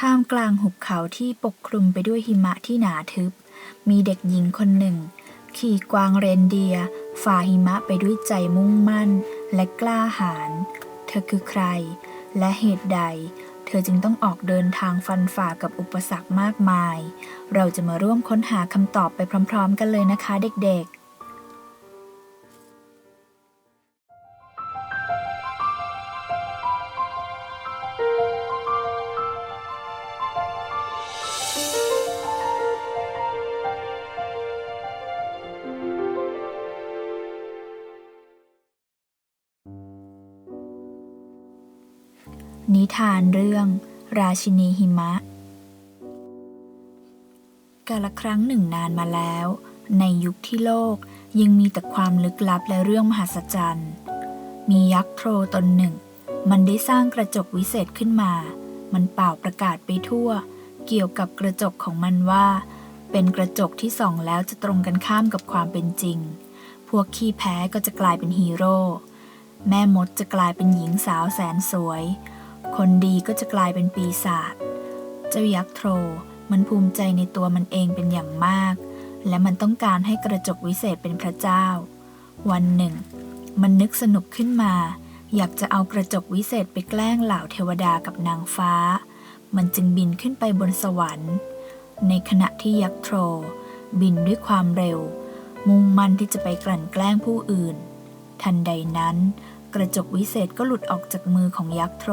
ท่ามกลางหุบเขาที่ปกคลุมไปด้วยหิมะที่หนาทึบ มีเด็กหญิงคนหนึ่ง ขี่กวางเรนเดียฝ่าหิมะไปด้วยใจมุ่งมั่นและกล้าหาญ เธอคือใคร และเหตุใด เธอจึงต้องออกเดินทางฟันฝ่ากับอุปสรรคมากมาย เราจะมาร่วมค้นหาคำตอบไปพร้อม ๆ กันเลยนะคะเด็กๆ ทานเรื่อง ราชินีหิมะ กาลครั้งหนึ่งนานมาแล้ว ในยุคที่โลกยังมีแต่ความลึกลับและเรื่องมหัศจรรย์ มียักษ์โทรตนหนึ่ง มันได้สร้างกระจกวิเศษขึ้นมา มันเป่าประกาศไปทั่ว เกี่ยวกับกระจกของมันว่า เป็นกระจกที่ส่องแล้วจะตรงกันข้ามกับความเป็นจริง พวกขี้แพ้ก็จะกลายเป็นฮีโร่แม่มดจะกลายเป็นหญิงสาวแสนสวย คนดีก็จะกลายเป็นปีศาจ เจ้ายักษ์โทรมันภูมิใจในตัวมันเองเป็นอย่างมาก และมันต้องการให้กระจกวิเศษเป็นพระเจ้า วันหนึ่ง มันนึกสนุกขึ้นมา อยากจะเอากระจกวิเศษไปแกล้งเหล่าเทวดากับนางฟ้า มันจึงบินขึ้นไปบนสวรรค์ ในขณะที่ยักษ์โทรบินด้วยความเร็ว มุ่งมั่นที่จะไปกลั่นแกล้งผู้อื่น ทันใดนั้น กระจกวิเศษก็หลุดออกจากมือของยักษ์โทร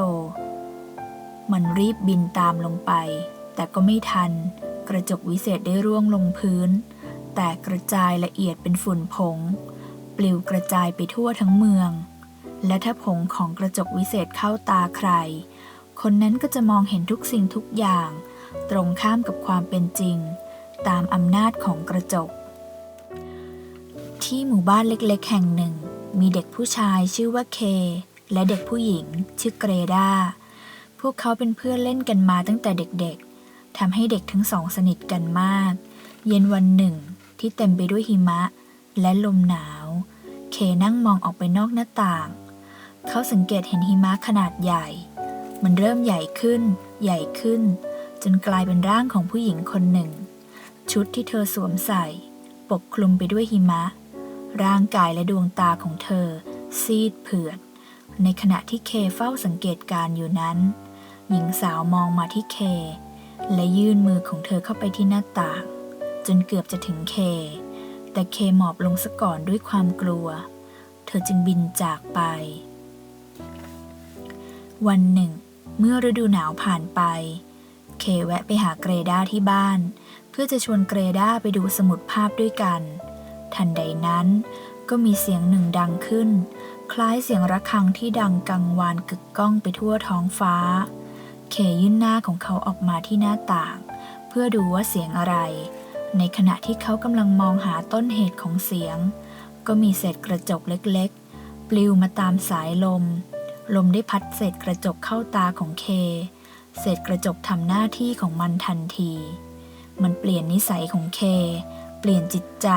มันรีบบินตามลงไป แต่ก็ไม่ทัน กระจกวิเศษได้ร่วงลงพื้น แตกกระจายละเอียดเป็นฝุ่นผง ปลิวกระจายไปทั่วทั้งเมือง และถ้าผงของกระจกวิเศษเข้าตาใคร คนนั้นก็จะมองเห็นทุกสิ่งทุกอย่าง ตรงข้ามกับความเป็นจริง ตามอำนาจของกระจก ที่หมู่บ้านเล็กๆ แห่งหนึ่ง มีเด็กผู้ชายชื่อว่าเค และเด็กผู้หญิงชื่อเกรดา พวกเขาเป็นเพื่อนเล่นกันมาตั้งแต่เด็กๆทำให้เด็กทั้งสองสนิทกันมาก เย็นวันหนึ่งที่เต็มไปด้วยหิมะ และลมหนาว เคนั่งมองออกไปนอกหน้าต่าง เขาสังเกตเห็นหิมะขนาดใหญ่ มันเริ่มใหญ่ขึ้น ใหญ่ขึ้น จนกลายเป็นร่างของผู้หญิงคนหนึ่ง ชุดที่เธอสวมใส่ ปกคลุมไปด้วยหิมะ ร่างกายและดวงตาของเธอ ซีดเผือดในขณะที่เคเฝ้าสังเกตการอยู่นั้น หญิงสาวมองมาที่เค และยื่นมือของเธอเข้าไปที่หน้าต่าง จนเกือบจะถึงเค แต่เคหมอบลงซะก่อนด้วยความกลัว เธอจึงบินจากไป วันหนึ่ง เมื่อฤดูหนาวผ่านไป เคแวะไปหาเกรดาที่บ้าน เพื่อจะชวนเกรดาไปดูสมุดภาพด้วยกัน ทันใดนั้นก็มีเสียงหนึ่งดังขึ้น คล้ายเสียงระฆังที่ดังกังวานกึกก้องไปทั่วท้องฟ้า เคยื่นหน้าของเขาออกมาที่หน้าต่าง เพื่อดูว่าเสียงอะไร ในขณะที่เขากำลังมองหาต้นเหตุของเสียง ก็มีเศษกระจกเล็กๆ ปลิวมาตามสายลม ลมได้พัดเศษกระจกเข้าตาของเค เศษกระจกทำหน้าที่ของมันทันที มันเปลี่ยนนิสัยของเค เปลี่ยนจิตใจ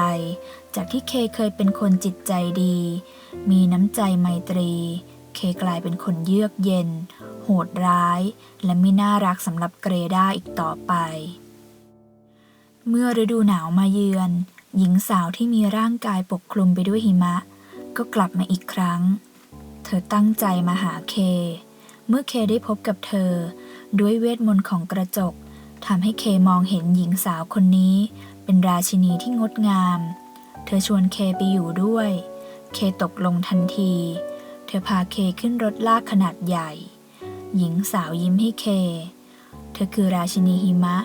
จากที่เคเคยเป็นคนจิตใจดี มีน้ำใจไมตรี เคกลายเป็นคนเยือกเย็น โหดร้าย และไม่น่ารักสำหรับเกรดาอีกต่อไป เมื่อฤดูหนาวมาเยือน หญิงสาวที่มีร่างกายปกคลุมไปด้วยหิมะ ก็กลับมาอีกครั้ง เธอตั้งใจมาหาเค เมื่อเคได้พบกับเธอ ด้วยเวทมนต์ของกระจกทำให้เคมองเห็นหญิงสาวคนนี้ เป็นราชินีที่งดงาม เธอชวนเคไปอยู่ด้วย เคตกลงทันที เธอพาเคขึ้นรถลากขนาดใหญ่ หญิงสาวยิ้มให้เค เธอคือราชินีหิมะ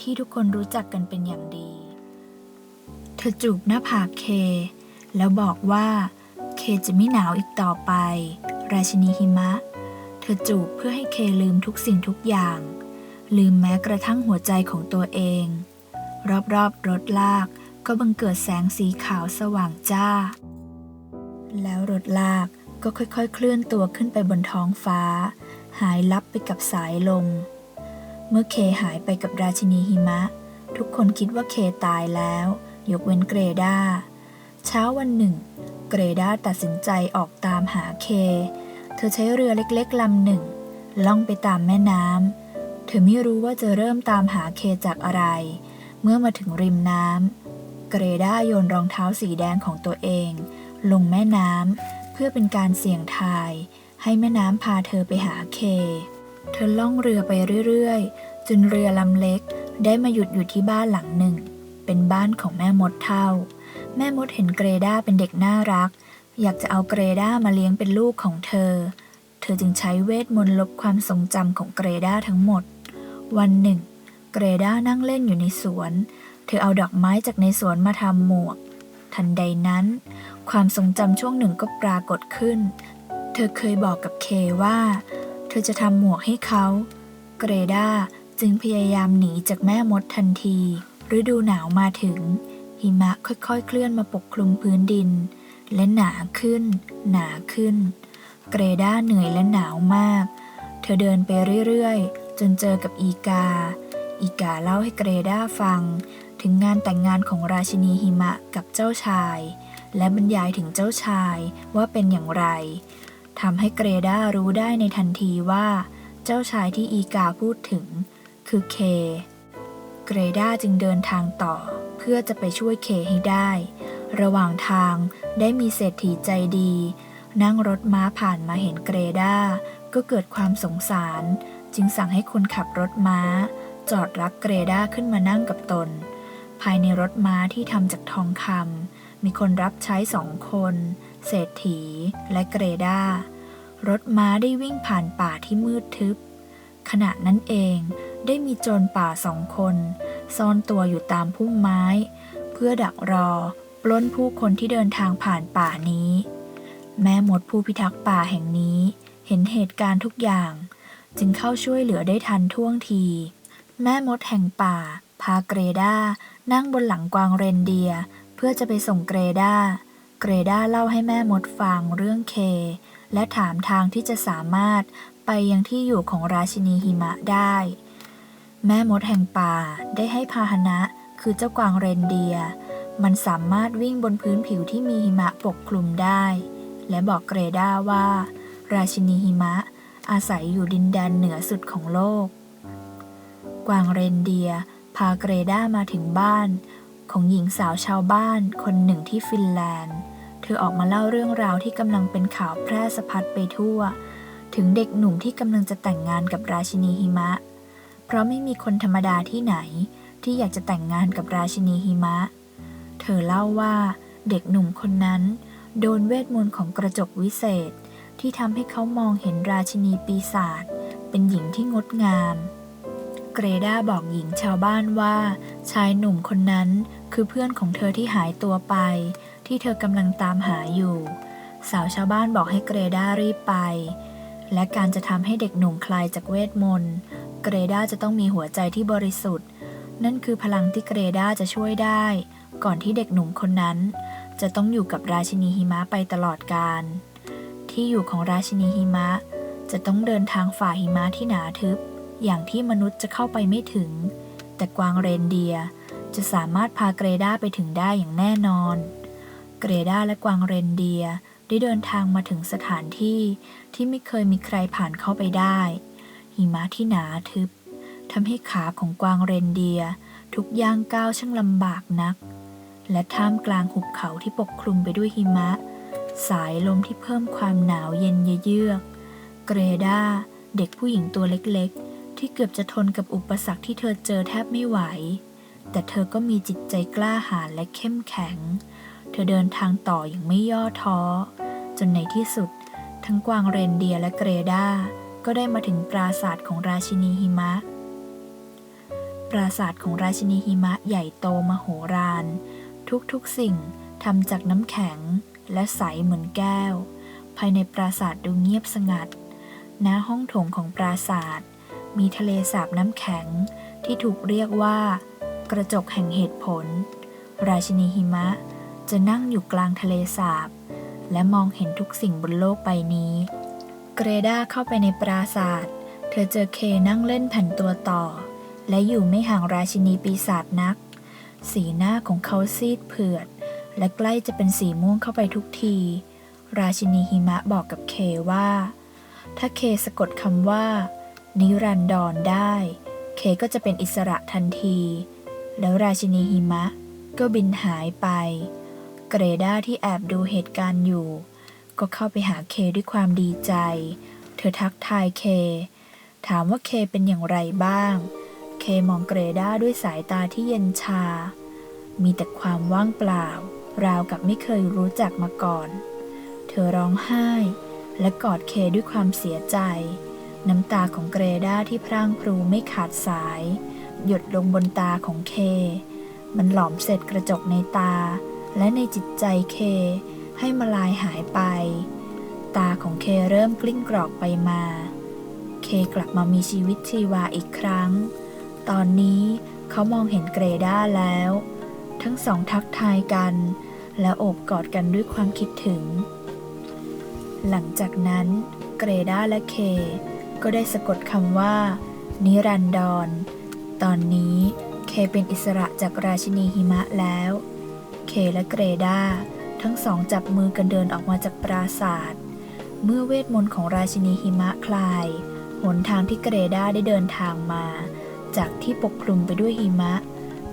ที่ทุกคนรู้จักกันเป็นอย่างดี เธอจูบหน้าผากเค แล้วบอกว่าเคจะไม่หนาวอีกต่อไป ราชินีหิมะ เธอจูบเพื่อให้เคลืมทุกสิ่งทุกอย่าง ลืมแม้กระทั่งหัวใจของตัวเอง รอบๆรถลากก็บังเกิดแสงสีขาวสว่างจ้า แล้วรถลาก ก็ค่อยๆ เคลื่อนตัวขึ้นไปบนท้องฟ้า หายลับไปกับสายลม เมื่อเคหายไปกับราชินีหิมะ ทุกคนคิดว่าเคตายแล้ว ยกเว้นเกรดาเช้าวันหนึ่ง เกรดาตัดสินใจออกตามหาเค เธอใช้เรือเล็กๆลำหนึ่ง ล่องไปตามแม่น้ำเธอไม่รู้ว่าจะเริ่มตามหาเคจากอะไร เมื่อมาถึงริมน้ำเกรดาโยนรองเท้าสีแดงของตัวเอง ลงแม่น้ำ เพื่อเป็นการเสี่ยงทาย ให้แม่น้ำพาเธอไปหาเค เธอล่องเรือไปเรื่อยๆ จนเรือลำเล็กได้มาหยุดอยู่ที่บ้านหลังหนึ่ง เป็นบ้านของแม่มดเท่า แม่มดเห็นเกรด้าเป็นเด็กน่ารัก อยากจะเอาเกรด้ามาเลี้ยงเป็นลูกของเธอ เธอจึงใช้เวทมนต์ลบความทรงจำของเกรด้าทั้งหมด วันหนึ่ง เกรด้านั่งเล่นอยู่ในสวน เธอเอาดอกไม้จากในสวนมาทำหมวก ทันใดนั้น ความทรงจำช่วงหนึ่งก็ปรากฏขึ้น เธอเคยบอกกับเคว่า เธอจะทำหมวกให้เขา เกรดาจึงพยายามหนีจากแม่มดทันที ฤดูหนาวมาถึง หิมะค่อยๆ เคลื่อนมาปกคลุมพื้นดิน และหนาขึ้น หนาขึ้น เกรดาเหนื่อยและหนาวมาก เธอเดินไปเรื่อยๆ จนเจอกับอีกา อีกาเล่าให้เกรดาฟัง ถึงงานแต่งงานของราชินีหิมะกับเจ้าชาย และบรรยายถึงเจ้าชายว่าเป็นอย่างไรทำให้เกรดารู้ได้ในทันทีว่า เจ้าชายที่อีกาพูดถึง คือเค เกรดาจึงเดินทางต่อ เพื่อจะไปช่วยเคให้ได้ ระหว่างทางได้มีเศรษฐีใจดี นั่งรถม้าผ่านมาเห็นเกรดาก็เกิดความสงสาร จึงสั่งให้คนขับรถม้า จอดรับเกรดาขึ้นมานั่งกับตน ภายในรถม้าที่ทำจากทองคำมีคนรับใช้สองคน เศรษฐีและเกรดารถม้าได้วิ่งผ่านป่าที่มืดทึบ ขณะนั้นเองได้มีโจรป่าสองคน ซ่อนตัวอยู่ตามพุ่มไม้ เพื่อดักรอ ปล้นผู้คนที่เดินทางผ่านป่านี้ แม่หมดผู้พิทักษ์ป่าแห่งนี้ เห็นเหตุการณ์ทุกอย่าง จึงเข้าช่วยเหลือได้ทันท่วงที แม่มดแห่งป่า พาเกรดานั่งบนหลังกวางเรนเดียเพื่อจะไปส่งเกรดาเกรดาเล่าให้แม่มดฟังเรื่องเค และถามทางที่จะสามารถไปยังที่อยู่ของราชินีหิมะได้ แม่มดแห่งป่าได้ให้พาหนะคือเจ้ากวางเรนเดีย มันสามารถวิ่งบนพื้นผิวที่มีหิมะปกคลุมได้ และบอกเกรดาว่า ราชินีหิมะอาศัยอยู่ดินแดนเหนือสุดของโลก กวางเรนเดีย พาเกรด้ามาถึงบ้าน ของหญิงสาวชาวบ้านคนหนึ่งที่ฟินแลนด์ เธอออกมาเล่าเรื่องราวที่กำลังเป็นข่าวแพร่สะพัดไปทั่ว ถึงเด็กหนุ่มที่กำลังจะแต่งงานกับราชินีหิมะ เพราะไม่มีคนธรรมดาที่ไหนที่อยากจะแต่งงานกับราชินีหิมะ เธอเล่าว่าเด็กหนุ่มคนนั้น โดนเวทมนต์ของกระจกวิเศษ ที่ทำให้เขามองเห็นราชินีปีศาจเป็นหญิงที่งดงาม เกรดาบอกหญิงชาวบ้านว่า ชายหนุ่มคนนั้นคือเพื่อนของเธอที่หายตัวไป ที่เธอกำลังตามหาอยู่ สาวชาวบ้านบอกให้เกรดารีบไป และการจะทำให้เด็กหนุ่มคลายจากเวทมนต์เกรดาจะต้องมีหัวใจที่บริสุทธิ์ นั่นคือพลังที่เกรดาจะช่วยได้ ก่อนที่เด็กหนุ่มคนนั้น จะต้องอยู่กับราชินีหิมะไปตลอดกาลที่อยู่ของราชินีหิมะ จะต้องเดินทางฝ่าหิมะที่หนาทึบ อย่างที่มนุษย์จะเข้าไปไม่ถึง แต่กวางเรนเดียจะสามารถพาเกรดาไปถึงได้อย่างแน่นอน เกรดาและกวางเรนเดียได้เดินทางมาถึงสถานที่ที่ไม่เคยมีใครผ่านเข้าไปได้ หิมะที่หนาทึบทำให้ขาของกวางเรนเดียทุกย่างก้าวช่างลำบากนัก และท่ามกลางหุบเขาที่ปกคลุมไปด้วยหิมะ สายลมที่เพิ่มความหนาวเย็นเยือก เกรดาเด็กผู้หญิงตัวเล็ก ที่เกือบจะทนกับอุปสรรคที่เธอเจอแทบไม่ไหว แต่เธอก็มีจิตใจกล้าหาญและเข้มแข็ง เธอเดินทางต่ออย่างไม่ย่อท้อ จนในที่สุด ทั้งกวางเรนเดียและเกรดาก็ได้มาถึงปราสาทของราชินีหิมะ ปราสาทของราชินีหิมะใหญ่โตมโหฬารทุกๆสิ่งทำจากน้ำแข็งและใสเหมือนแก้ว ภายในปราสาทดูเงียบสงัด ณ ห้องโถงของปราสาท มีทะเลสาบน้ำแข็งที่ถูกเรียกว่า กระจกแห่งเหตุผล ราชินีหิมะจะนั่งอยู่กลางทะเลสาบ และมองเห็นทุกสิ่งบนโลกใบนี้ เกรดาเข้าไปในปราสาทเธอเจอเคนั่งเล่นแผ่นตัวต่อ และอยู่ไม่ห่างราชินีปีศาจนัก สีหน้าของเขาซีดเผือด และใกล้จะเป็นสีม่วงเข้าไปทุกที ราชินีหิมะบอกกับเคว่า ถ้าเคสะกดคำว่า นิรันดรได้ เคก็จะเป็นอิสระทันที แล้วราชินีหิมะก็บินหายไป เกรดาที่แอบดูเหตุการณ์อยู่ ก็เข้าไปหาเคด้วยความดีใจ เธอทักทายเค ถามว่าเคเป็นอย่างไรบ้าง เคมองเกรดาด้วยสายตาที่เย็นชา มีแต่ความว่างเปล่า ราวกับไม่เคยรู้จักมาก่อน เธอร้องไห้ และกอดเคด้วยความเสียใจ น้ำตาของเกรดาที่พร่างพรูไม่ขาดสาย หยดลงบนตาของเค มันหลอมเสร็จกระจกในตา และในจิตใจเค ให้มาลายหายไป ตาของเคเริ่มกลิ้งกรอกไปมา เคกลับมามีชีวิตชีวาอีกครั้ง ตอนนี้เขามองเห็นเกรดาแล้ว ทั้งสองทักทายกัน และโอบกอดกันด้วยความคิดถึง หลังจากนั้นเกรดาและเค ก็ได้สะกดคำว่า นิรันดร ตอนนี้เคเป็นอิสระจากราชินีหิมะแล้ว เคและเกรดาทั้งสองจับมือกันเดินออกมาจากปราศาสตร์เมื่อเวทมนต์ของราชินีหิมะคลาย หนทางที่เกรดาได้เดินทางมา จากที่ปกคลุมไปด้วยหิมะ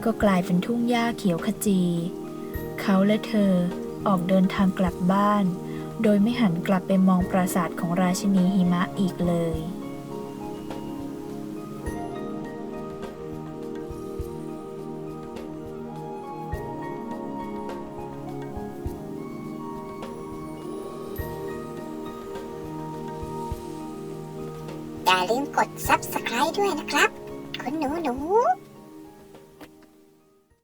ก็กลายเป็นทุ่งหญ้าเขียวขจี เขาและเธอออกเดินทางกลับบ้าน โดยไม่หันกลับไปมองปราสาทของราชินีหิมะอีกเลย ด subscribe ด้วยนะครับ